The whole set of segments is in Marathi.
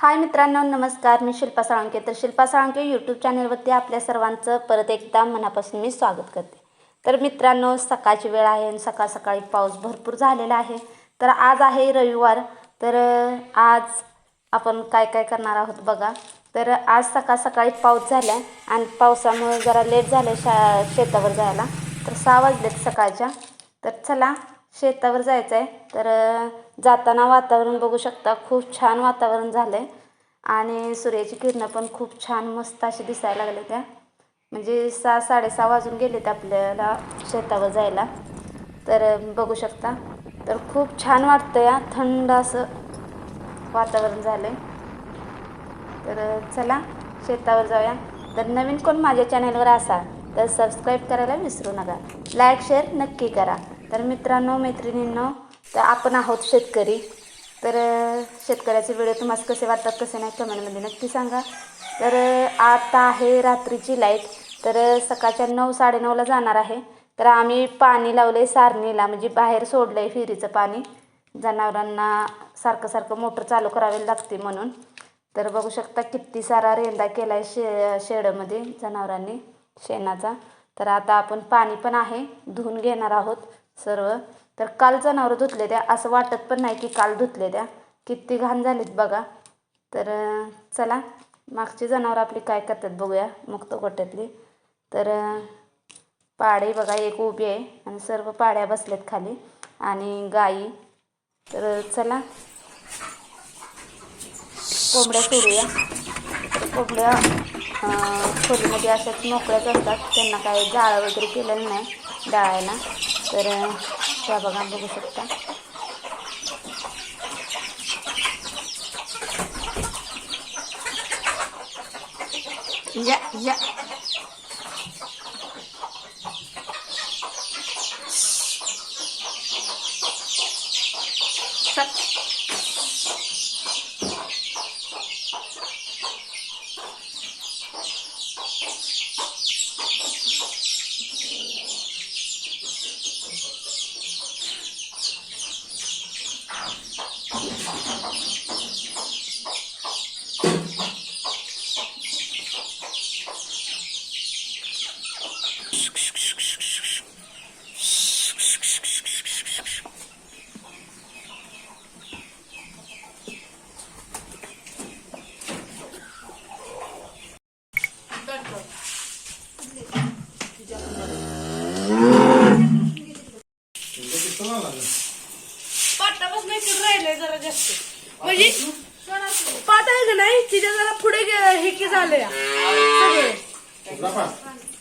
हाय मित्रांनो नमस्कार. मी शिल्पा साळंके. तर शिल्पा साळंके यूट्यूब चॅनेलवरती आपल्या सर्वांचं परत एकदा मनापासून मी स्वागत करते. तर मित्रांनो सकाळची वेळ आहे आणि सकाळ सकाळी पाऊस भरपूर झालेला आहे. तर आज आहे रविवार. तर आज आपण काय काय करणार आहोत बघा. तर आज सकाळ सकाळी पाऊस झाला आणि पावसामुळे जरा लेट झालं शा शेतावर जायला. तर सहा वाजलेत सकाळच्या. तर चला शेतावर जायचं आहे तर जाताना वातावरण बघू शकता खूप छान वातावरण झालं आहे आणि सूर्याची किरणं पण खूप छान मस्त अशी दिसायला लागले त्या. म्हणजे सहा साडेसहा वाजून गेलेत आपल्याला शेतावर जायला. तर बघू शकता. तर खूप छान वाटतं या थंड असं वातावरण झालं आहे तर चला शेतावर जाऊया. तर नवीन कोण माझ्या चॅनलवर असाल तर सबस्क्राईब करायला विसरू नका. लाईक शेअर नक्की करा. तर मित्रांनो मैत्रिणींनो तर आपण आहोत शेतकरी. तर शेतकऱ्याचे व्हिडिओ तुम्हाला कसे वाटतात कसे नाही कमेंटमध्ये नक्की सांगा. तर आता आहे रात्रीची लाइट. तर सकाळच्या नऊ साडेनऊला जाणार आहे. तर आम्ही पाणी लावलं आहे सारणीला म्हणजे बाहेर सोडलं आहे फिरीचं पाणी. जनावरांना सारखं सारखं मोटर चालू करावी लागते म्हणून. तर बघू शकता किती सारा रेंदा केला आहे शे शेडमध्ये जनावरांनी शेणाचा. तर आता आपण पाणी पण आहे धुवून घेणार आहोत. सर्व. तर काल जनावरं धुतले त्या असं वाटत पण नाही की काल धुतले त्या किती घाण झालीत बघा. तर चला. मागची जनावरं आपली काय करतात बघूया. मुक्त गोट्यातली. तर पाडे बघा एक उभी आहे. आणि सर्व पाड्या बसल्यात खाली. आणि गाई. तर चला. कोंबड्या सोडूया. कोंबड्या खोलीमध्ये अशाच मोकळ्याच असतात. त्यांना काय जाळं वगैरे केलेलं नाही. डाळायला तर अं, त्या बघा बघू शकता या या राहिलंय जरा जास्त म्हणजे आहे का नाही? तिथे जरा पुढे हे की झालंय. सगळे.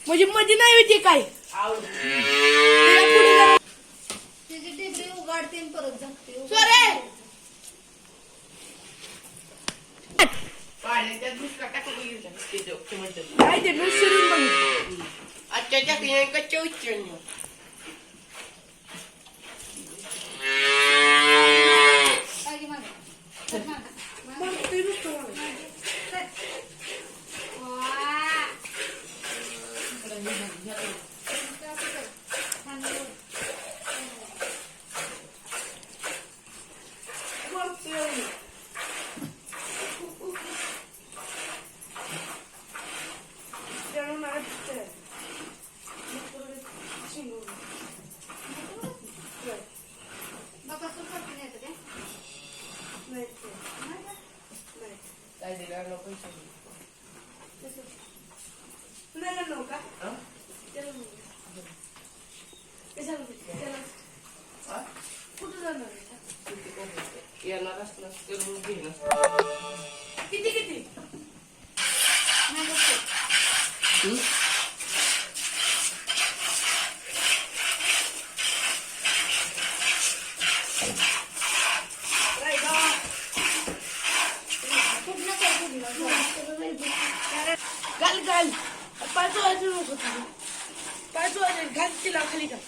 म्हणजे मध्ये नाही होती काय? तिला पुढे जरा- त्याचे टेबले उघडते आणि परत झाकते. सोरे! काय ते नुस शिरून बघितलं. काय की मागे चल मागे. मग ते नुसतं बघ. वा. असं कर. खांद्यावर. मग ते- त्यानं मला दिसतंय. शिंगून. बाबा तू करते नाही का ते? नाही ते. नाही का? नाही. नाही ना नव्हता त्याला म्हणू. कशाला म्हणू? त्याला कुठं जाणार आहे? येणार असलं तर मग घेणं किती किती नाही बघते. राहिला. कुठलं काय कुठलं? घाल घाल पाय चोळायचं नको तुझे पाच वाजून घाल तिला खाली घाल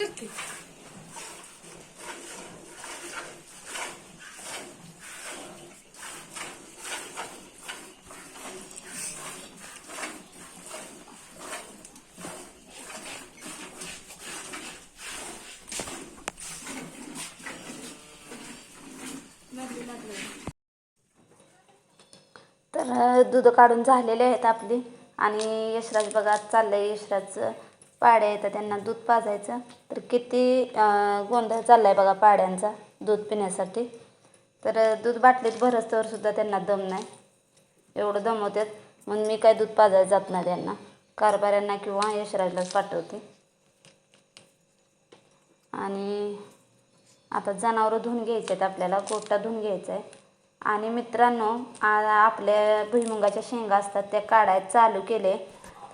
टक्के. तर दूध काढून झालेले आहेत आपली. आणि यशराज बघा चाललंय यशराजचं पाड्या येतात त्यांना दूध पाजायचं. तर किती गोंधळ गोंधळ चाललाय बघा पाड्यांचा दूध पिण्यासाठी. तर दूध बाटलीत भरसतवर सुद्धा त्यांना दम नाही. एवढं दमवतात म्हणून मी काय दूध पाजायला जात नाही त्यांना. कारभाऱ्यांना किंवा यशराजलाच पाठवते. आणि आता जनावरं धुवून घ्यायचे आहेत आपल्याला. गोटा धुवून घ्यायचा आहे आणि मित्रांनो आ- आपल्या भुईमुगाच्या शेंगा असतात त्या काढायला चालू केले.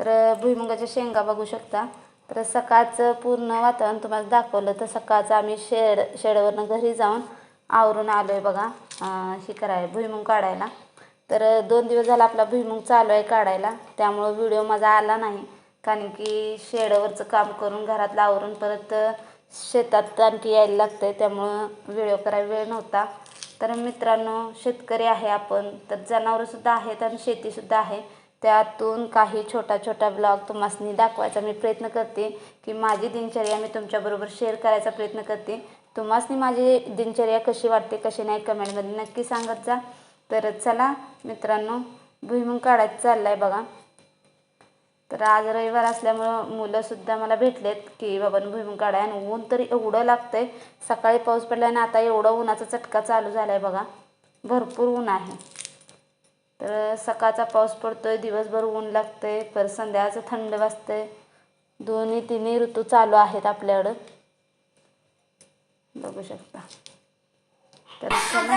तर भुईमुगाच्या शेंगा बघू शकता. तर सकाळचं पूर्ण वातावरण तुम्हाला दाखवलं तर सकाळचं आम्ही शेड शेडवरनं घरी जाऊन आवरून आलो आहे बघा अं, हे करायला भुईमुग काढायला. तर दोन दिवस झाला आपला भुईमुग चालू आहे काढायला त्यामुळं व्हिडिओ माझा आला नाही. कारण की शेडवरचं काम करून घरातलं आवरून परत शेतात आणखी यायला लागतं आहे त्यामुळं व्हिडिओ करायला वेळ नव्हता. तर मित्रांनो शेतकरी आहे आपण तर जनावरंसुद्धा आहेत आणि शेतीसुद्धा आहे. त्यातून काही छोटा छोटा ब्लॉग तुम्हाला दाखवायचा मी प्रयत्न करते की माझी दिनचर्या मी तुमच्याबरोबर शेअर करायचा प्रयत्न करते. तुम्हाला माझी दिनचर्या कशी वाटते कशी नाही कमेंटमध्ये नक्की सांगत जा. तर चला मित्रांनो भुईमुंग काढायचं चाललं आहे बघा. तर आज रविवार असल्यामुळं मुलंसुद्धा मला भेटलेत की बाबा भुईमुग काढाय आणि ऊन तरी एवढं लागतंय. सकाळी पाऊस पडला आणि आता एवढा उन्हाचा चटका चालू झाला आहे बघा. भरपूर ऊन आहे. तर सकाळचा पाऊस पडतोय दिवसभर ऊन लागतंय पर संध्याकाळचं थंड वाजतंय. दोन्ही तिन्ही ऋतू चालू आहेत आपल्याकडं. बघू शकता. तर चला.